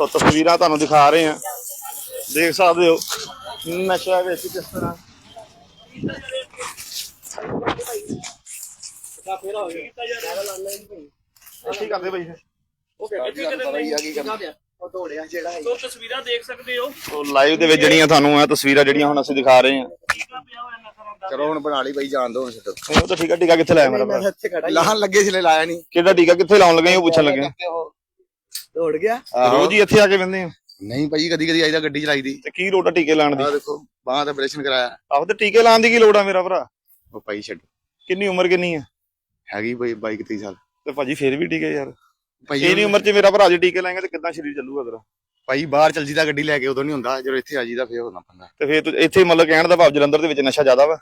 ਸੋ ਤਸਵੀਰਾਂ ਤੁਹਾਨੂੰ ਦਿਖਾ ਰਹੇ ਆ ਦੇਖ ਸਕਦੇ ਹੋ। ਨਸ਼ਾ ਵਿੱਚ ਕਿਸ ਤਰ੍ਹਾਂ। ਕੀ ਕਰਦੇ ਬਈ ਤੋ ਤਸਵੀਰਾਂ ਦੇਖ ਸਕਦੇ ਹੋ। ਸੋ ਲਾਈਵ ਦੇ ਵਿੱਚ ਜਿਹੜੀਆਂ ਤੁਹਾਨੂੰ ਆ ਤਸਵੀਰਾਂ ਜਿਹੜੀਆਂ ਹੁਣ ਅਸੀਂ ਦਿਖਾ ਰਹੇ ਆ ਚਲੋ ਹੁਣ ਬਣਾ ਲਈ ਬਾਈ ਜਾਣ ਦੋ ਉਹ ਤਾਂ ਠੀਕ ਆ ਟੀਕਾ ਕਿੱਥੇ ਲਾਇਆ ਮੇਰਾ ਭਰਾ? ਲਾਹਣ ਲੱਗੇ ਸੀ ਲਾਇਆ ਨਹੀਂ। ਕਿਹੜਾ ਟੀਕਾ ਕਿੱਥੇ ਲਾਉਣ ਲੱਗੇ ਉਹ ਪੁੱਛਣ ਲੱਗੇ। ਦੌੜ ਗਿਆ। ਰੋਜ਼ ਹੀ ਇੱਥੇ ਆ ਕੇ ਬੰਦੇ ਆ। ਨਹੀਂ ਭਾਈ ਕਦੀ ਕਦੀ ਆਈਦਾ ਗੱਡੀ ਚਲਾਈ ਦੀ ਤੇ ਕੀ ਲੋੜ ਆ ਟੀਕੇ ਲਾਉਣ ਦੀ? ਆ ਦੇਖੋ ਬਾਹਾਂ ਦਾ ਆਪਰੇਸ਼ਨ ਕਰਾਇਆ। ਆਹੋ ਤੇ ਟੀਕੇ ਲਾਉਣ ਦੀ ਕੀ ਲੋੜ ਆ ਮੇਰਾ ਭਰਾ? ਉਹ ਭਾਈ ਛੱਡ। ਕਿੰਨੀ ਉਮਰ ਕਿੰਨੀ ਆ? ਹੈਗੀ ਬਈ 22 23 ਸਾਲ। ਤੇ ਭਾਜੀ ਫੇਰ ਵੀ ਟੀਕੇ ਯਾਰ। ਭਾਈ ਇੰਨੀ ਉਮਰ 'ਚ ਮੇਰਾ ਭਰਾ ਜੇ ਟੀਕੇ ਲਾਏਗਾ ਤੇ ਕਿੱਦਾਂ ਸਰੀਰ ਚੱਲੂਗਾ ਤੇਰਾ? ਭਾਈ ਬਾਹਰ ਚਲ ਜੀਦਾ ਗੱਡੀ ਲੈ ਕੇ ਉਦੋਂ ਨਹੀਂ ਹੁੰਦਾ। ਜਦੋਂ ਇੱਥੇ ਆ ਜੀਦਾ ਫੇਰ ਹੁੰਦਾ ਪੰਗਾ ਤੇ ਫੇਰ ਤੂੰ ਇੱਥੇ ਮਤਲਬ ਕਹਿਣ ਦਾ ਭਾਵ ਜਲੰਧਰ ਦੇ ਵਿੱਚ ਨਸ਼ਾ ਜ਼ਿਆਦਾ ਵਾ?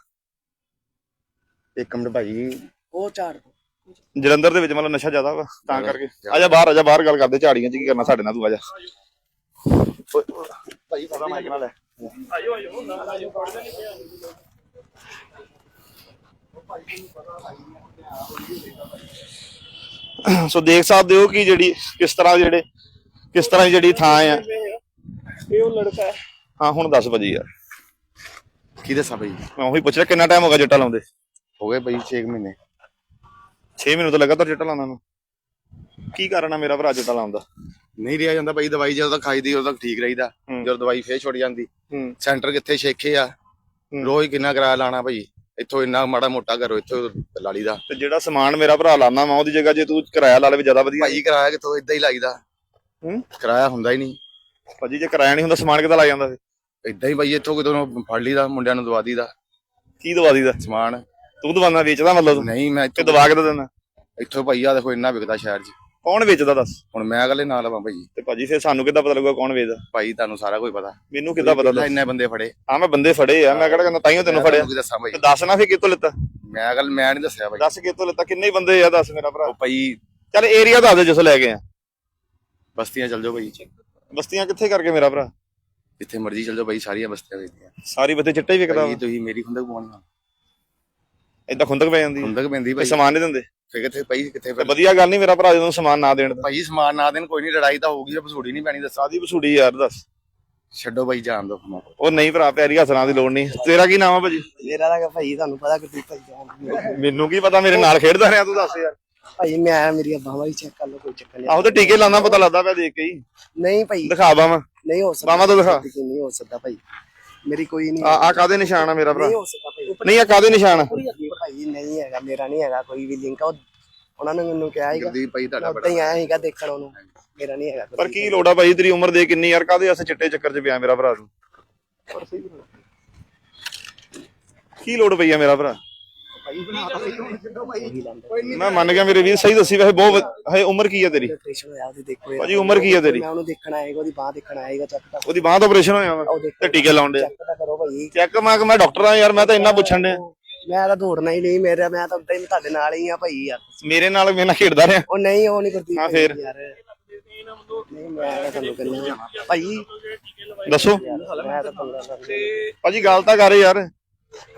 ਇੱਕ ਮਿੰਟ ਭਾਈ। ਉਹ ਝਾੜ ਜਲੰਧਰ ਦੇ ਵਿੱਚ ਮਤਲਬ ਨਸ਼ਾ ਜ਼ਿਆਦਾ ਵਾ ਤਾਂ ਕਰਕੇ। ਜ਼ਿਆਦਾ। ਆਜਾ ਬਾਹਰ ਆਜਾ ਬਾਹਰ ਗੱਲ ਕਰਦੇ ਝਾੜੀਆਂ 'ਚ ਕੀ ਕਰਨਾ ਸਾਡੇ ਨਾਲ ਤੂੰ ਭਾਈ ਲੈ ਪੜਦਾ ਨਹੀਂ ਪਿਆ ਸੋ ਦੇਖ ਸਕਦੇ ਹੋ ਕਿ ਜਿਹੜੀ ਕਿਸ ਤਰ੍ਹਾਂ ਜਿਹੜੇ ਕਿਸ ਤਰ੍ਹਾਂ ਦੀ ਜਿਹੜੀ ਥਾਂ ਆ। ਇਹ ਉਹ ਲੜਕਾ ਹੈ। ਹਾਂ ਹੁਣ ਦੱਸ ਭਾਜੀ ਯਾਰ। ਕੀ ਦੱਸਾਂ ਭਾਈ? ਮੈਂ ਉਹੀ ਪੁੱਛ ਰਿਹਾ ਕਿੰਨਾ ਟਾਈਮ ਹੋ ਗਿਆ ਜੱਟਾ ਲਾਉਂਦੇ? ਹੋ ਗਏ ਭਾਈ 6 ਮਹੀਨੇ। 6 ਮਹੀਨੇ ਤੋਂ ਲਗਾਤਾਰ ਜੱਟਾ ਲਾਉਂਦਾ ਨੂੰ ਕੀ ਕਾਰਨ ਆ ਮੇਰਾ ਭਰਾ ਜੱਟਾ ਲਾਉਂਦਾ ਨਹੀਂ ਰਿਹਾ ਜਾਂਦਾ ਭਾਈ ਦਵਾਈ ਜਦੋਂ ਤੱਕ ਖਾਈਦੀ ਉਦੋਂ ਤੱਕ ਠੀਕ ਰਹੀਦਾ। ਹੂੰ। ਜਦੋਂ ਦਵਾਈ ਫੇਰ ਛੁੱਟ ਜਾਂਦੀ। ਹੂੰ। ਸੈਂਟਰ ਕਿੱਥੇ ਛੇਖੇ ਆ? ਰੋਜ਼ ਕਿੰਨਾ ਕਿਰਾਇਆ ਲਾਣਾ ਭਾਈ ਇੱਥੋਂ ਇੰਨਾ ਮਾੜਾ ਮੋਟਾ ਘਰੋਂ ਇੱਥੋਂ ਲਾਲੀ ਦਾ। ਤੇ ਜਿਹੜਾ ਸਮਾਨ ਮੇਰਾ ਭਰਾ ਲਾਣਾ ਵਾ ਉਹਦੀ ਜਗ੍ਹਾ ਜੇ ਤੂੰ ਕਿਰਾਇਆ ਲਾ ਲਵੇ ਜ਼ਿਆਦਾ ਵਧੀਆ। ਭਾਈ ਕਿਰਾਇਆ ਕਿੱਥੋਂ ਇਦਾਂ ਹੀ ਲਾਈਦਾ। ਹੂੰ? ਕਿਰਾਇਆ ਹੁੰਦਾ ਹੀ ਨਹੀਂ। ਭਾਜੀ ਜੇ ਕਿਰਾਇਆ ਨਹੀਂ ਹੁੰਦਾ ਸਮਾਨ ਕਿੱਦਾਂ ਲਾ ਜਾਂਦਾ ਫੇ ਇਦਾਂ ਹੀ ਭਾਈ ਇੱਥੋਂ ਕਿਤੋਂ ਫੜ ਲਈਦਾ ਮੁੰਡਿਆਂ ਨੂੰ ਦਵਾ ਦੀਦਾ ਕੀ ਦਵਾ ਦੀਦਾ ਸਮਾਨ। ਤੂੰ ਦਵਾਨਾ ਵੇਚਦਾ ਮਤਲਬ ਤੂੰ? ਨਹੀਂ ਮੈਂ ਕਿ ਇੱਥੋਂ ਦਵਾ ਕੇ ਤਾਂ ਦਿੰਦਾ ਇੱਥੋਂ ਭਾਈ ਆ ਦੇਖੋ ਇੰਨਾ ਵਿਕਦਾ ਸ਼ਹਿਰ 'ਚ। ਕੌਣ ਵੇਚਦਾ ਦੱਸ? ਹੁਣ ਮੈਂ ਅਗਲੇ ਨਾਲ ਲਵਾਂ ਭਾਈ। ਤੇ ਭਾਜੀ ਫੇ ਸਾਨੂੰ ਕਿੱਦਾਂ ਪਤਾ ਲੱਗੂਗਾ ਕੌਣ ਵੇਚਦਾ? ਭਾਈ ਤੁਹਾਨੂੰ ਸਾਰਾ ਕੁਝ ਪਤਾ। ਮੈਨੂੰ ਕਿੱਦਾਂ ਪਤਾ ਦੱਸ? ਇੰਨੇ ਬੰਦੇ ਫੜੇ? ਹਾਂ ਮੈਂ ਬੰਦੇ ਫੜੇ ਆ ਮੈਂ ਕਿਹੜਾ ਕਹਿੰਦਾ ਤਾਈਓ ਤੈਨੂੰ ਫੜਿਆ। ਕੀ ਦੱਸਾਂ ਭਾਈ? ਤੇ ਦੱਸ ਨਾ ਫੇ ਕਿੱਥੋਂ ਲਿੱਤਾ? ਮੈਂ ਅਗਲ ਮੈਂ ਨਹੀਂ ਦੱਸਿਆ ਭਾਈ। ਦੱਸ ਕਿੱਥੋਂ ਲਿੱਤਾ? ਕਿੰਨੇ ਬੰਦੇ ਆ ਦੱਸ ਮੇਰਾ ਭਰਾ? ਉਹ ਭਾਈ ਚੱਲ ਏਰੀਆ ਦੱਸ ਦੇ ਜਿਸ ਲੈ ਗਏ ਆ। ਬਸਤੀਆਂ ਚੱਲ ਜਾਓ ਭਾਈ। ਬਸਤੀਆਂ ਕਿੱਥੇ ਕਰਕੇ ਮੇਰਾ ਭਰਾ? ਜਿੱਥੇ ਮਰਜ਼ੀ ਚੱਲ ਜਾਓ ਭਾਈ ਸਾਰੀਆਂ ਬਸਤੀਆਂ ਵੇਚਦੀਆਂ ਸਾਰੀ ਬੱਤੇ ਚਿੱਟਾ ਹੀ ਵਿਕਦਾ ਭਾਈ ਤੁਸੀਂ ਮੇਰੀ ਖੁੰਦਕ ਪਵਾਉਣੀ ਏਦਾਂ ਖੁੰਦਕ ਪੈ ਜਾਂਦੀ ਖੁੰਦਕ ਪੈਂਦੀ ਭਾਈ। ਸਮਾਨ ਨਹੀਂ ਦਿੰਦੇ। ਫੇ ਕਿੱਥੇ ਭਾਈ ਕਿੱਥੇ ਤੇ ਫਿਰ? ਵਧੀਆ ਗੱਲ ਨਹੀਂ ਮੇਰਾ ਭਰਾ ਜਦੋਂ ਸਮਾਨ ਨਾ ਦੇਣ ਤਾਂ ਭਾਈ ਸਮਾਨ ਨਾ ਦੇਣ ਕੋਈ ਨਹੀਂ ਲੜਾਈ ਤਾਂ ਹੋਊਗੀ ਬਸੂੜੀ ਨਹੀਂ ਪੈਣੀ ਦੱਸਾ। ਸਾਦੀ ਵਸੂੜੀ ਯਾਰ ਦੱਸ। ਛੱਡੋ ਭਾਈ ਜਾਣ ਦੋ ਉਹ ਨਹੀਂ ਭਰਾ ਪਿਆਰੀ ਹਸਣਾ ਦੀ ਲੋੜ ਨਹੀਂ। ਤੇਰਾ ਕੀ ਨਾਮ ਆ ਭਾਜੀ? ਮੇਰਾ ਤਾਂ ਭਾਈ ਤੁਹਾਨੂੰ ਪਤਾ ਕਿ ਭਾਈ ਜਾਨ ਮੈਨੂੰ ਕੀ ਪਤਾ ਮੇਰੇ ਨਾਲ ਖੇਡਦਾ ਰਿਹਾ ਤੂੰ ਦੱਸ ਯਾਰ। ਭਾਈ ਮੈਂ ਮੇਰੀਆਂ ਬਾਹਾਂ ਵੀ ਚੈੱਕ ਕਰ ਲਓ ਕੋਈ ਚੱਕਰ ਨਹੀਂ। ਆਹੋ ਤੇ ਟੀਕੇ ਲਾਉਂਦਾ ਪਤਾ ਲੱਗਦਾ ਪਿਆ ਦੇਖ ਕੇ ਹੀ। ਨਹੀਂ ਭਾਈ। ਦਿਖਾ ਬਾਵਾਂ। ਨਹੀਂ ਹੋ ਸਕਦਾ ਬਾਹਾਂ ਤੋਂ ਦਿਖਾ। ਨਹੀਂ ਹੋ ਸਕਦਾ ਭਾਈ। ਮੇਰੀ ਕੋਈ ਨਹੀਂ ਆ ਆ ਕਾਦੇ ਨਿਸ਼ਾਨ ਆ ਮੇਰਾ ਭਰਾ? ਨਹੀਂ ਹੋ ਸਕਦਾ ਭਾਈ। ਨਹੀਂ ਆ ਕਾਦੇ ਨਿਸ਼ਾਨ ਆ? ਭਾਈ ਨਹੀਂ ਹੈਗਾ ਮੇਰਾ ਨਹੀਂ ਹੈਗਾ ਕੋਈ ਵੀ ਲਿੰਕ ਉਹਨਾਂ ਨੇ ਮੈਨੂੰ ਕਿਹਾ ਸੀਗਾ। ਜਲਦੀ ਭਾਈ ਤੁਹਾਡਾ ਉੱਦਾਂ ਹੀ ਆਇਆ ਸੀਗਾ ਦੇਖਣ ਉਹਨੂੰ ਮੇਰਾ ਨਹੀਂ ਹੈਗਾ ਪਰ ਕੀ ਲੋੜ ਆ ਭਾਈ ਤੇਰੀ ਉਮਰ ਦੇ ਕਿੰਨੀ ਯਾਰ ਕਾਦੇ ਅਸ ਚਿੱਟੇ ਚੱਕਰ 'ਚ ਪਿਆ ਮੇਰਾ ਭਰਾ ਤੂੰ? ਕੀ ਲੋੜ ਪਈ ਆ ਮੇਰਾ ਭਰਾ? ਮੈਂ ਮੰਨ ਗਿਆ ਮੇਰੇ ਵੀਰ ਸਹੀ ਦੱਸੀ ਵੈਸੇ ਬਹੁਤ ਵ- ਹੈ ਉਮਰ ਕੀ ਆ ਤੇਰੀ? ਆਪਰੇਸ਼ਨ ਹੋਇਆ ਉਹਦੀ ਦੇਖੋ ਯਾਰ। ਭਾਜੀ ਉਮਰ ਕੀ ਆ ਤੇਰੀ? ਮੈਂ ਉਹਨੂੰ ਦੇਖਣ ਆਏਗਾ ਉਹਦੀ ਬਾਹ ਦੇਖਣ ਆਏਗਾ ਚੈੱਕ ਤਾਂ ਉਹਦੀ ਬਾਹ ਦਾ ਆਪਰੇਸ਼ਨ ਹੋਇਆ ਵਾ ਉਹ ਦੇਖੋ ਤੇ ਟੀਕੇ ਲਾਉਣ ਦੇ। ਚੈੱਕ ਤਾਂ ਕਰੋ ਭਾਈ। ਚੈੱਕ ਮੈਂ ਕਿ ਮੈਂ ਡਾਕਟਰ ਆ ਯਾਰ ਮੈਂ ਤਾਂ ਇੰਨਾ ਪੁੱਛਣ ਡਿਆ। ਮੈਂ ਤਾਂ ਦੌੜਨਾ ਹੀ ਨਹੀਂ ਮੇਰਾ ਮੈਂ ਤਾਂ ਉਦਾਂ ਹੀ ਤੁਹਾਡੇ ਨਾਲ ਹੀ ਆ ਭਾਈ ਯਾਰ। ਮੇਰੇ ਨਾਲ ਮੇਰੇ ਨਾਲ ਖੇਡਦਾ ਰਿਹਾ। ਉਹ ਨਹੀਂ ਉਹ ਨਹੀਂ ਕਰਦੀ ਹਾਂ, ਫੇਰ? ਯਾਰ। ਨਹੀਂ ਮੈਂ ਤਾਂ ਤੁਹਾਨੂੰ ਕਹਿੰਦਾ ਭਾਈ। ਦੱਸੋ। ਮੈਂ ਤਾਂ ਭਾਜੀ ਗੱਲ ਤਾਂ ਕਰ ਯਾਰ।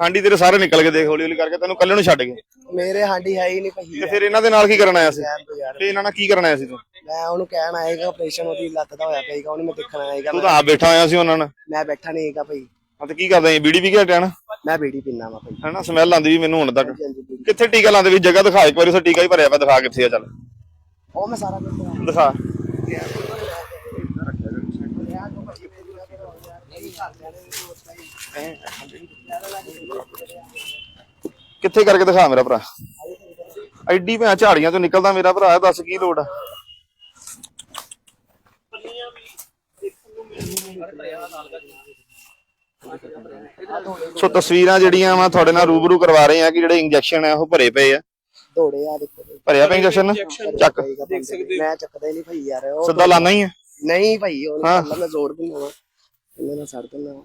ਹਾਂਡੀ ਤੇਰੇ ਸਾਰੇ ਨਿਕਲ ਕੇ ਦੇਖ ਹੌਲੀ ਹੌਲੀ ਕਰਕੇ ਤੈਨੂੰ ਕੱਲੇ ਨੂੰ ਛੱਡ ਗਏ। ਮੇਰੇ ਹਾਂਡੀ ਹੈ ਹੀ ਨਹੀਂ ਭਾਈ ਤੇ ਫਿਰ ਇਹਨਾਂ ਦੇ ਨਾਲ ਕੀ ਕਰਨ ਆਇਆ ਸੀ? ਤੂੰ ਯਾਰ। ਤੇ ਇਹਨਾਂ ਨਾਲ ਕੀ ਕਰਨ ਆਇਆ ਸੀ ਤੂੰ? ਮੈਂ ਉਹਨੂੰ ਕਹਿਣ ਆਏਗਾ ਆਪਰੇਸ਼ਨ ਉਹਦੀ ਲੱਤ ਦਾ ਹੋਇਆ ਪਈਗਾ ਉਹਨੂੰ ਮੈਂ ਦੇਖਣ ਆਏਗਾ ਤੂੰ ਤਾਂ ਆਪ ਬੈਠਾ ਹੋਇਆ ਸੀ ਉਹਨਾਂ ਨਾਲ। ਮੈਂ ਬੈਠਾ ਨਹੀਂ ਹੈਗਾ ਭਾਈ। ਹਾਂ ਤੇ ਕੀ ਕਰਦਾ ਇਹ ਬੀੜੀ ਵੀ ਗਿਆ ਟੈਨ ਮੈਂ ਬੀੜੀ ਪੀਣਾ ਵਾ ਭਾਈ। ਹੈਨਾ ਸਮੈਲ ਆਉਂਦੀ ਵੀ ਮੈਨੂੰ ਹੁਣ ਤੱਕ। ਕਿੱਥੇ ਟੀਕਾ ਲਾਉਂਦੇ ਵੀ ਜਗ੍ਹਾ ਦਿਖਾ ਇੱਕ ਵਾਰੀ ਉਸ ਟੀਕਾ ਹੀ ਭਰਿਆ ਪਿਆ ਦਿਖਾ ਕਿੱਥੇ ਆ ਚੱਲ। ਉਹ ਮੈਂ ਸਾਰਾ ਕੁਝ ਦਿਖਾ। ਕਿੱਥੇ ਕਰਕੇ ਦਿਖਾ ਮੇਰਾ ਭਰਾ? ਐਡੀ ਭੈਂ ਝਾੜੀਆਂ ਤੋਂ ਨਿਕਲਦਾ ਮੇਰਾ ਭਰਾ ਦੱਸ ਕੀ ਲੋੜ ਆ? ਸੋ ਤਸਵੀਰਾਂ ਜਿਹੜੀਆਂ ਵਾ ਤੁਹਾਡੇ ਨਾਲ ਰੂਬਰੂ ਕਰਵਾ ਰਹੇ ਆ ਕਿ ਜਿਹੜੇ ਇੰਜੈਕਸ਼ਨ ਆ ਉਹ ਭਰੇ ਪਏ ਆ। ਦੌੜੇ ਆ ਦੇਖੋ ਭਰਿਆ ਪਿਆ ਇੰਜੈਕਸ਼ਨ ਚੱਕ। ਦੇਖ ਸਕਦੇ। ਮੈਂ ਚੱਕਦਾ ਹੀ ਨਹੀਂ ਭਾਈ ਯਾਰ ਉਹ ਸਿੱਧਾ ਲਾਣਾ ਹੀ ਆ। ਨਹੀਂ ਭਾਈ ਉਹ ਮੈਂ ਜ਼ੋਰ ਵਾ ਇਹਨਾਂ ਨਾਲ ਵਾ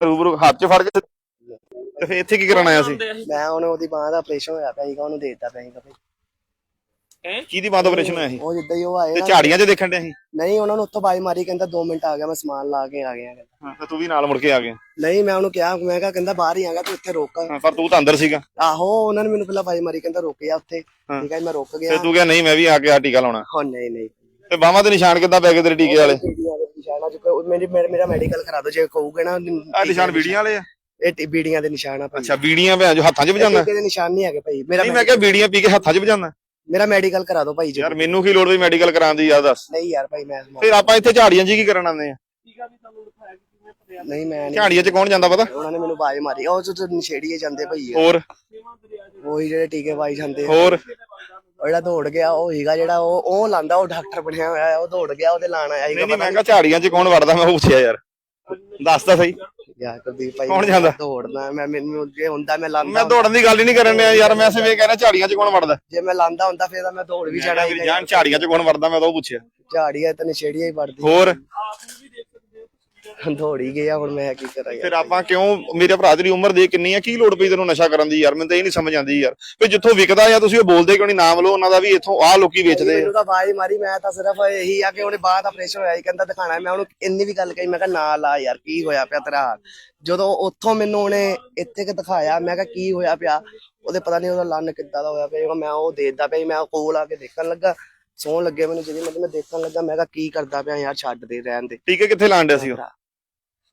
ਰੂਬਰੂ ਹੱਥ 'ਚ ਫੜ ਕੇ ਤੇ ਫੇਰ ਇੱਥੇ ਕੀ ਕਰਨ ਆਇਆ ਸੀ? ਮੈਂ ਉਹਨੇ ਉਹਦੀ ਬਾਹ ਦਾ ਆਪਰੇਸ਼ਨ ਹੋਇਆ ਪਿਆ ਸੀਗਾ ਉਹਨੂੰ ਦੇ ਦਿੱਤਾ ਪਿਆ ਸੀਗਾ ਭਾਈ। ਕਿਹਦੀ ਬਾਤ ਆਪਰੇਸ਼ਨ ਹੋਇਆ ਸੀ? ਉਹ ਜਿੱਦਾਂ ਹੀ ਉਹ ਆਏ ਤੇ ਨਾ ਝਾੜੀਆਂ 'ਚ ਦੇਖਣ ਡਿਆ ਸੀ? ਨਹੀਂ ਉਹਨਾਂ ਨੂੰ ਉੱਥੋਂ ਬਾਈ ਮਾਰੀ ਕਹਿੰਦਾ 2 ਮਿੰਟ ਆ ਗਿਆ ਮੈਂ ਸਮਾਨ ਲਾ ਕੇ ਆ ਗਿਆ ਕਹਿੰਦਾ। ਹਾਂ ਤੇ ਤੂੰ ਵੀ ਨਾਲ ਮੁੜ ਕੇ ਆ ਗਿਆ? ਨਹੀਂ ਮੈਂ ਉਹਨੂੰ ਕਿਹਾ ਮੈਂ ਕਿਹਾ ਕਹਿੰਦਾ ਬਾਹਰ ਹੀ ਆਗਾ ਤੂੰ ਇੱਥੇ ਰੁਕ। ਹਾਂ, ਪਰ ਤੂੰ ਤਾਂ ਅੰਦਰ ਸੀਗਾ। ਆਹੋ ਉਹਨਾਂ ਨੇ ਮੈਨੂੰ ਪਹਿਲਾਂ ਬਾਈ ਮਾਰੀ ਕਹਿੰਦਾ ਰੁਕ ਜਾ ਉੱਥੇ। ਠੀਕ ਹੈ ਜੀ, ਮੈਂ ਰੁਕ ਤੇ ਗਿਆ। ਤੂੰ ਕਿਹਾ ਨਹੀਂ ਮੈਂ ਵੀ ਆ ਕੇ ਆ ਟੀਕਾ ਲਾਉਣਾ। ਹੋ ਨਹੀਂ ਨਹੀਂ। ਤੇ ਬਾਹਾਂ ਤੇ ਨਿਸ਼ਾਨ ਕਿੱਦਾਂ ਪੈ ਗਏ ਤੇਰੇ ਟੀਕੇ ਵਾਲੇ? ਬੀੜੀਆਂ ਦੇ ਨਿਸ਼ਾਨ ਆ ਚੁੱਕੇ ਮੇਰੀ ਮੇਰਾ ਮੇਰਾ ਮੈਡੀਕਲ ਕਰਾ ਦਿਓ ਜੇ ਕਹੋਗੇ ਨਾ ਆ ਨਿਸ਼ਾਨ ਵੀੜੀਆਂ ਵਾਲੇ ਆ? ਇਹ ਟੀ- ਬੀੜੀਆਂ ਦੇ ਨਿਸ਼ਾਨ ਆ ਭਾਈ। ਅੱਛਾ ਵੀੜੀਆਂ ਭੈਣ ਜੋ ਹੱਥਾਂ 'ਚ ਵਜਾਉਂਦਾ? ਟੀਕੇ ਦੇ ਨਿਸ਼ਾਨ ਨਹੀਂ ਹੈਗੇ ਭਾਈ ਮੇਰਾ ਨਹੀਂ ਮੈਂ ਕਿਹਾ ਵੀੜੀਆਂ ਪੀ ਕੇ ਹੱਥਾਂ 'ਚ ਵਜਾਉਂਦਾ? ਮੇਰਾ ਮੈਡੀਕਲ ਕਰਾ ਦਿਓ ਭਾਈ ਜੀ। ਯਾਰ ਮੈਨੂੰ ਕੀ ਲੋੜ ਵੀ ਮੈਡੀਕਲ ਕਰਾਉਣ ਦੀ ਯਾਰ ਦੱਸ। ਨਹੀਂ ਯਾਰ ਭਾਈ ਮੈਂ ਫਿਰ ਆਪਾਂ ਇੱਥੇ ਝਾੜੀਆਂ 'ਚ ਕੀ ਕਰਨ ਆਉਂਦੇ ਆ? ਨਹੀਂ ਮੈਂ ਨਹੀਂ ਝਾੜੀਆਂ 'ਚ ਕੌਣ ਜਾਂਦਾ ਪਤਾ? ਉਹਨਾਂ ਨੇ ਮੈਨੂੰ ਬਾਜ ਮਾਰੀ। ਉਹ ਜੋ ਨਸ਼ੇੜੀਏ ਜਾਂਦੇ ਭਾਈ ਹੋਰ? ਉਹੀ ਜਿਹੜੇ ਟੀਕੇ ਪਾਈ ਜਾਂਦੇ। ਹੋਰ? ਉਹ ਜਿਹੜਾ ਦੌੜ ਗਿਆ ਉਹ ਹੀਗਾ ਜਿਹੜਾ ਉਹ ਉਹ ਲਾਂਦਾ ਉਹ ਡਾਕਟਰ ਬਣਿਆ ਹੋਇਆ ਉਹ ਦੌੜ ਗਿਆ ਉਹਦੇ ਲਾਣ ਆਇਆ ਨਹੀਂ ਮੈਂ ਕਿਹਾ ਝਾੜੀਆਂ 'ਚ ਕੌਣ ਵੜਦਾ ਮੈਂ ਪੁੱਛਿਆ ਯਾਰ। ਦੱਸ ਤਾਂ ਸਹੀ। ਯਾਰ ਕੁਲਦੀਪ ਭਾਈ ਕੌਣ ਮੈਂ ਜਾਂਦਾ? ਦੌੜਨਾ ਮੈਂ ਮੈਨੂੰ ਜੇ ਹੁੰਦਾ ਮੈਂ ਲਾਂਦਾ ਮੈਂ ਦੌੜਨ ਦੀ ਗੱਲ ਹੀ ਨਹੀਂ ਕਰਨ ਡਿਆ ਯਾਰ ਮੈਂ ਸਿਵੇਂ ਕਹਿ ਰਿਹਾ ਝਾੜੀਆਂ 'ਚ ਕੌਣ ਵੜਦਾ? ਜੇ ਮੈਂ ਲਾਂਦਾ ਹੁੰਦਾ ਫਿਰ ਤਾਂ ਮੈਂ ਦੌੜ ਵੀ ਜਾਣਾ ਜਾਨ ਝਾੜੀਆਂ 'ਚ ਕੌਣ ਵੜਦਾ ਮੈਂ ਤਾਂ ਉਹ ਪੁੱਛਿਆ। ਝਾੜੀਆਂ ਤਾਂ ਨਸ਼ੇੜੀਆਂ ਹੀ ਵੜਦੀ ਹੋਰ? ਦੌੜ ਹੀ ਗਿਆ ਹੁਣ ਮੈਂ ਕੀ ਕਰਾਂ ਫਿਰ ਆਪਾਂ ਕਿਉਂ ਮੇਰੇ ਭਰਾ ਤੇਰੀ ਉਮਰ ਦੇ ਕਿੰਨੀ ਆ ਕੀ ਲੋੜ ਪਈ ਤੈਨੂੰ ਨਸ਼ਾ ਕਰਨ ਦੀ ਯਾਰ? ਮੈਨੂੰ ਤਾਂ ਇਹ ਨਹੀਂ ਸਮਝ ਆਉਂਦੀ ਯਾਰ। ਵੀ ਜਿੱਥੋਂ ਵਿਕਦਾ ਆ ਤੁਸੀਂ ਉਹ ਬੋਲਦੇ ਕਿਉਂ ਨਹੀਂ? ਨਾਮ ਲਓ ਉਹਨਾਂ ਦਾ ਵੀ ਇੱਥੋਂ ਆਹ ਲੋਕੀ ਵੇਚਦੇ ਆ। ਮੈਨੂੰ ਤਾਂ ਆਵਾਜ਼ ਮਾਰੀ ਮੈਂ ਤਾਂ ਸਿਰਫ ਇਹੀ ਆ ਕਿ ਉਹਨੇ ਬਾਅਦ ਆਪਰੇਸ਼ਨ ਹੋਇਆ ਸੀ ਕਹਿੰਦਾ ਦਿਖਾਣਾ। ਮੈਂ ਉਹਨੂੰ ਇੰਨੀ ਵੀ ਗੱਲ ਕਹੀ ਮੈਂ ਕਿਹਾ ਨਾ ਲਾ ਯਾਰ ਕੀ ਹੋਇਆ ਪਿਆ ਤੇਰਾ ਹਾਲ? ਜਦੋਂ ਉੱਥੋਂ ਮੈਨੂੰ ਉਹਨੇ ਇੱਥੇ ਕਿ ਦਿਖਾਇਆ ਮੈਂ ਕਿਹਾ ਕੀ ਹੋਇਆ ਪਿਆ? ਉਹਦੇ ਪਤਾ ਨਹੀਂ ਉਹਦਾ ਲੰਨ ਕਿੱਦਾਂ ਦਾ ਹੋਇਆ ਪਿਆ ਮੈਂ ਉਹ ਦੇਖਦਾ ਪਿਆ ਸੀ, ਮੈਂ ਕੋਲ ਆ ਕੇ ਦੇਖਣ ਲੱਗਾ ਸੌਣ ਲੱਗੇ ਮੈਨੂੰ ਜਿਹੜੀ ਮਤਲਬ ਮੈਂ ਦੇਖਣ ਲੱਗਾ ਮੈਂ ਕਿਹਾ ਕੀ ਕਰਦਾ ਪਿਆ ਯਾਰ ਛੱਡ ਦੇ ਰਹਿਣ ਦੇ। ਟੀਕੇ ਕਿੱਥੇ ਲਾਣ ਡਿਆ ਸੀ ਉਹ?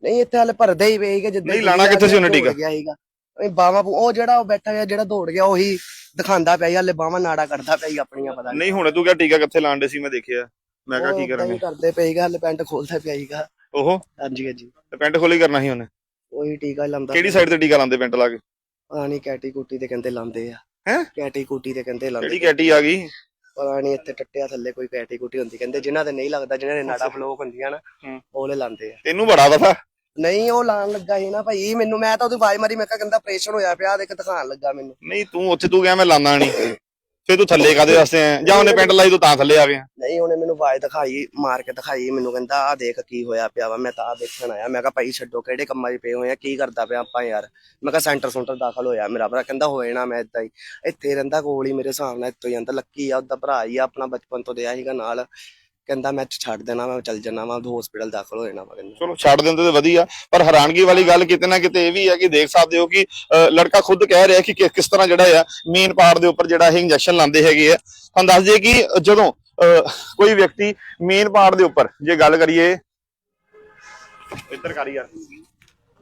ਨਹੀਂ ਇੱਥੇ ਹਾਲੇ ਭਰਦੇ ਹੀ ਪਏ ਕਿ ਜਿੱਦਾਂ ਨਹੀਂ, ਲਾਣਾ ਕਿੱਥੇ ਸੀ ਉਹਨੇ ਟੀਕਾ? ਇਹ ਬਾਵਾ ਉਹ ਜਿਹੜਾ ਉਹ ਬੈਠਾ ਗਿਆ ਜਿਹੜਾ ਦੌੜ ਗਿਆ ਉਹੀ ਦਿਖਾਉਂਦਾ ਪਿਆ ਸੀ, ਹਾਲੇ ਬਾਵਾ ਨਾੜਾ ਕੱਢਦਾ ਪਿਆ ਸੀ ਆਪਣੀਆਂ ਪਤਾ ਨਹੀਂ ਹੁਣ ਤੂੰ ਕਿਹਾ ਟੀਕਾ ਕਿੱਥੇ ਲਾਣ ਡੇ ਸੀ ਮੈਂ ਦੇਖਿਆ। ਮੈਂ ਕਿਹਾ ਕੀ ਕਰਾਂਗੇ ਕਰਦੇ ਪਏਗਾ ਹਾਲੇ ਪੈਂਟ ਖੋਲਦਾ ਪਿਆ ਸੀਗਾ। ਉਹ ਹਾਂਜੀ ਹਾਂਜੀ। ਤੇ ਪੈਂਟ ਖੋਲੀ ਕਰਨਾ ਸੀ ਉਹਨੇ? ਉਹੀ ਟੀਕਾ ਲਾਉਂਦਾ ਕਿਹੜੀ ਸਾਈਡ ਤੇ ਟੀਕਾ ਲਾਉਂਦੇ ਪੈਂਟ ਲਾ ਕੇ? ਪਤਾ ਨਹੀਂ ਕੈਟੀ ਕੁੱਟੀ ਤੇ ਕਹਿੰਦੇ ਲਾਉਂਦੇ ਆ। ਹੈਂ? ਕੈਟੀ ਕੁੱਟੀ ਤੇ ਕਹਿੰਦੇ ਲਾਉਂਦੇ। ਕਿਹੜੀ ਕੈਟੀ ਆ ਗਈ? ਪਤਾ ਨਹੀਂ ਇੱਥੇ ਟੱਟਿਆ ਥੱਲੇ ਕੋਈ ਕੈਟੀ ਕੁੱਟੀ ਹੁੰਦੀ। ਕਹਿੰਦੇ ਜਿਨ੍ਹਾਂ ਦੇ ਨਹੀਂ ਲੱਗਦਾ ਜਿਨ੍ਹਾਂ ਦੇ ਨਾੜਾ ਬਲੋਕ ਹੁੰਦੀਆਂ ਨਾ ਹੂੰ। ਉਹਲੇ ਲਾਉਂਦੇ ਆ। ਤੈਨੂੰ ਬੜਾ ਪਤਾ। ਨਹੀਂ ਉਹ ਲਾਣ ਲੱਗਾ ਸੀ ਨਾ ਭਾਈ। ਮੈਨੂੰ ਮੈਂ ਤਾਂ ਉਹਦੀ ਆਵਾਜ਼ ਮਾਰੀ ਮੈਂ ਕਿਹਾ ਕਹਿੰਦਾ ਆਪਰੇਸ਼ਨ ਹੋਇਆ ਪਿਆ ਦੇਖ ਦਿਖਾਣ ਲੱਗਾ ਮੈਨੂੰ। ਨਹੀਂ ਤੂੰ ਉੱਥੇ ਤੂੰ ਕਿਹਾ ਮੈਂ ਲਾਉਂਦਾ ਨਹੀਂ। ਫੇਰ ਤੂੰ ਥੱਲੇ ਕਾਦੇ ਵਾਸਤੇ ਆਇਆ? ਜਾਂ ਉਹਨੇ ਪੈਂਟ ਲਾਈ ਤੂੰ ਤਾਂ ਥੱਲੇ ਆ ਗਿਆ। ਨਹੀਂ ਉਹਨੇ ਮੈਨੂੰ ਆਵਾਜ਼ ਦਿਖਾਈ ਮਾਰ ਕੇ ਦਿਖਾਈ ਮੈਨੂੰ ਕਹਿੰਦਾ ਆ ਦੇਖ ਕੀ ਹੋਇਆ ਪਿਆ ਵਾ ਮੈਂ ਤਾਂ ਆਹ ਦੇਖਣ ਆਇਆ। ਮੈਂ ਕਿਹਾ ਭਾਈ ਛੱਡੋ ਕਿਹੜੇ ਕੰਮਾਂ 'ਚ ਪਏ ਹੋਏ ਆ ਕੀ ਕਰਦਾ ਪਿਆ ਆਪਾਂ ਯਾਰ? ਮੈਂ ਕਿਹਾ ਸੈਂਟਰ ਸੈਂਟਰ ਦਾਖਲ ਹੋਇਆ ਮੇਰਾ ਭਰਾ। ਕਹਿੰਦਾ ਹੋਏ ਨਾ ਮੈਂ ਏਦਾਂ ਹੀ। ਇੱਥੇ ਰਹਿੰਦਾ ਕੋਲ ਹੀ ਮੇਰੇ ਹਿਸਾਬ ਨਾਲ ਇੱਥੋਂ ਹੀ ਜਾਂਦਾ ਲੱਕੀ ਆ ਉਹਦਾ ਭਰਾ ਹੀ ਆ ਆਪਣਾ ਬਚਪਨ ਤੋਂ ਦਿਆ ਸੀਗਾ ਨਾਲ। ਕਹਿੰਦਾ ਮੈਂ ਛੱਡ ਦੇਣਾ ਮੈਂ ਚੱਲ ਜਾਣਾ ਵਾ ਹਸਪੀਟਲ ਦਾਖਲ ਹੋ ਜਾਣਾ ਵਾ ਕਹਿੰਦਾ। ਚਲੋ ਛੱਡ ਦਿੰਦੇ ਤੇ ਵਧੀਆ ਪਰ ਹੈਰਾਨਗੀ ਵਾਲੀ ਗੱਲ ਕਿਤੇ ਨਾ ਕਿਤੇ ਇਹ ਵੀ ਹੈ ਕਿ ਦੇਖ ਸਕਦੇ ਹੋ ਕਿ ਅ, ਲੜਕਾ ਖੁਦ ਕਹਿ ਰਿਹਾ ਕਿ ਕਿ- ਕਿਸ ਤਰ੍ਹਾਂ ਜਿਹੜਾ ਆ ਮੇਨ ਪਾਰਟ ਦੇ ਉੱਪਰ ਜਿਹੜਾ ਇਹ ਇੰਜੈਕਸ਼ਨ ਲਾਉਂਦੇ ਹੈਗੇ ਆ। ਤੁਹਾਨੂੰ ਦੱਸ ਦਈਏ ਕਿ ਜਦੋਂ ਅ, ਕੋਈ ਵਿਅਕਤੀ ਮੇਨ ਪਾਰਟ ਦੇ ਉੱਪਰ ਜੇ ਗੱਲ ਕਰੀਏ ਇੱਧਰ ਕਰੀ ਯਾਰ।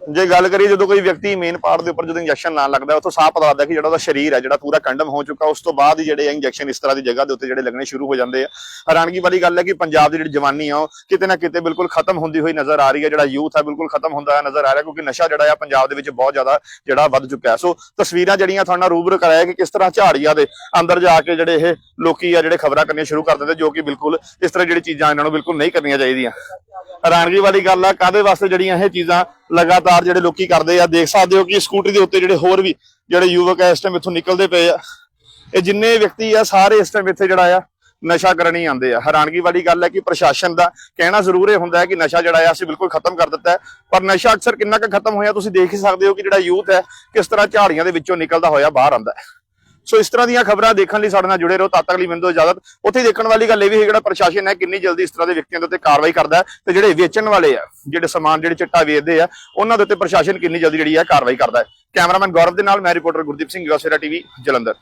ਜੇ ਗੱਲ ਕਰੀਏ ਜਦੋਂ ਕੋਈ ਵਿਅਕਤੀ ਮੇਨ ਪਾਰਟ ਦੇ ਉੱਪਰ ਜਦੋਂ ਇੰਜੈਕਸ਼ਨ ਲਾਣ ਲੱਗਦਾ ਹੈ ਉੱਥੋਂ ਸਾਫ਼ ਪਤਾ ਲੱਗਦਾ ਕਿ ਜਿਹੜਾ ਉਹਦਾ ਸਰੀਰ ਹੈ, ਜਿਹੜਾ ਪੂਰਾ ਕੰਡਮ ਹੋ ਚੁੱਕਾ, ਉਸ ਤੋਂ ਬਾਅਦ ਹੀ ਜਿਹੜੇ ਇੰਜੈਕਸ਼ਨ ਇਸ ਤਰ੍ਹਾਂ ਦੀ ਜਗ੍ਹਾ ਦੇ ਉੱਤੇ ਜਿਹੜੇ ਲੱਗਣੇ ਸ਼ੁਰੂ ਹੋ ਜਾਂਦੇ ਆ। ਹੈਰਾਨਗੀ ਵਾਲੀ ਗੱਲ ਹੈ ਕਿ ਪੰਜਾਬ ਦੀ ਜਿਹੜੀ ਜਵਾਨੀ ਆ, ਉਹ ਕਿਤੇ ਨਾ ਕਿਤੇ ਬਿਲਕੁਲ ਖਤਮ ਹੁੰਦੀ ਹੋਈ ਨਜ਼ਰ ਆ ਰਹੀ ਹੈ। ਜਿਹੜਾ ਯੂਥ ਹੈ ਬਿਲਕੁਲ ਖਤਮ ਹੁੰਦਾ ਹੋਇਆ ਨਜ਼ਰ ਆ ਰਿਹਾ, ਕਿਉਂਕਿ ਨਸ਼ਾ ਜਿਹੜਾ ਆ ਪੰਜਾਬ ਦੇ ਵਿੱਚ ਬਹੁਤ ਜ਼ਿਆਦਾ ਜਿਹੜਾ ਵੱਧ ਚੁੱਕਾ ਹੈ ਸੋ ਤਸਵੀਰਾਂ ਜਿਹੜੀਆਂ ਤੁਹਾਡੇ ਨਾਲ ਰੂਬਰੂ ਕਰਾਇਆ ਕਿ ਕਿਸ ਤਰ੍ਹਾਂ ਝਾੜੀਆਂ ਦੇ ਅੰਦਰ ਜਾ ਕੇ ਜਿਹੜੇ ਇਹ ਲੋਕੀ ਆ, ਜਿਹੜੇ ਖਬਰਾਂ ਕਰਨੀਆਂ ਸ਼ੁਰੂ ਕਰ ਦਿੰਦੇ, ਜੋ ਕਿ ਬਿਲਕੁਲ ਇਸ ਤਰ੍ਹਾਂ ਜਿਹੜੀ ਚੀਜ਼ਾਂ ਇਹਨਾਂ ਨੂੰ ਬਿਲਕੁਲ ਨਹੀਂ ਕਰਨੀਆਂ ਚਾਹੀਦੀਆਂ। ਹੈਰਾਨਗੀ ਵਾਲੀ ਗੱਲ ਆ ਕਾਦੇ ਵਾਸਤੇ ਜਿਹੜੀਆਂ ਇਹ ਚੀਜ਼ਾਂ ਲਗਾਤਾਰ ਜਿਹੜੇ ਲੋਕੀ ਕਰਦੇ ਆ, ਦੇਖ ਸਕਦੇ ਹੋ ਕਿ ਸਕੂਟਰੀ ਦੇ ਉੱਤੇ ਜਿਹੜੇ ਹੋਰ ਵੀ ਜਿਹੜੇ ਯੁਵਕ ਇਸ ਟਾਈਮ ਇੱਥੋਂ ਨਿਕਲਦੇ ਪਏ ਆ। ਇਹ ਜਿੰਨੇ ਵਿਅਕਤੀ ਆ, ਸਾਰੇ ਇਸ ਟਾਈਮ ਇੱਥੇ ਜਿਹੜਾ ਆ, ਨਸ਼ਾ ਕਰਨ ਹੀ ਆਉਂਦੇ ਆ। ਹੈਰਾਨਗੀ ਵਾਲੀ ਗੱਲ ਹੈ ਕਿ ਪ੍ਰਸ਼ਾਸਨ ਦਾ ਕਹਿਣਾ ਜ਼ਰੂਰ ਇਹ ਹੁੰਦਾ ਹੈ ਕਿ ਨਸ਼ਾ ਜਿਹੜਾ ਆ, ਅਸੀਂ ਬਿਲਕੁਲ ਖਤਮ ਕਰ ਦਿੱਤਾ ਹੈ। ਪਰ ਨਸ਼ਾ ਅਕਸਰ ਕਿੰਨਾ ਕੁ ਖਤਮ ਹੋਇਆ, ਤੁਸੀਂ ਦੇਖ ਹੀ ਸਕਦੇ ਹੋ ਕਿ ਜਿਹੜਾ ਯੂਥ ਹੈ, ਕਿਸ ਤਰ੍ਹਾਂ ਝਾੜੀਆਂ ਦੇ ਵਿੱਚੋਂ ਨਿਕਲਦਾ ਹੋਇਆ ਬਾਹਰ ਆਉਂਦਾ ਹੈ। ਸੋ ਇਸ ਤਰ੍ਹਾਂ ਦੀਆਂ ਖਬਰਾਂ ਦੇਖਣ ਲਈ ਸਾਡੇ ਨਾਲ ਜੁੜੇ ਰਹੋ ਤਦ ਤੱਕ ਲਈ ਮੈਨੂੰ ਇਜਾਜ਼ਤ ਉੱਥੇ ਦੇਖਣ ਵਾਲੀ ਗੱਲ ਇਹ ਵੀ ਹੈ ਜਿਹੜਾ ਪ੍ਰਸ਼ਾਸਨ ਹੈ ਕਿੰਨੀ ਜਲਦੀ ਇਸ ਤਰ੍ਹਾਂ ਦੇ ਵਿਅਕਤੀਆਂ ਦੇ ਉੱਤੇ ਕਾਰਵਾਈ ਕਰਦਾ ਹੈ ਤੇ ਜਿਹੜੇ ਵੇਚਣ ਵਾਲੇ ਆ, ਜਿਹੜੇ ਸਮਾਨ, ਜਿਹੜੇ ਚਿੱਟਾ ਵੇਚਦੇ ਆ, ਉਹਨਾਂ ਦੇ ਉੱਤੇ ਪ੍ਰਸ਼ਾਸਨ ਕਿੰਨੀ ਜਲਦੀ ਜਿਹੜੀ ਹੈ ਕਾਰਵਾਈ ਕਰਦਾ ਹੈ। ਕੈਮਰਾਮੈਨ ਗੌਰਵ ਦੇ ਨਾਲ ਮੈਂ ਰਿਪੋਰਟਰ ਗੁਰਦੀਪ ਸਿੰਘ ਯੋਸੇਰਾ ਟੀਵੀ, ਜਲੰਧਰ।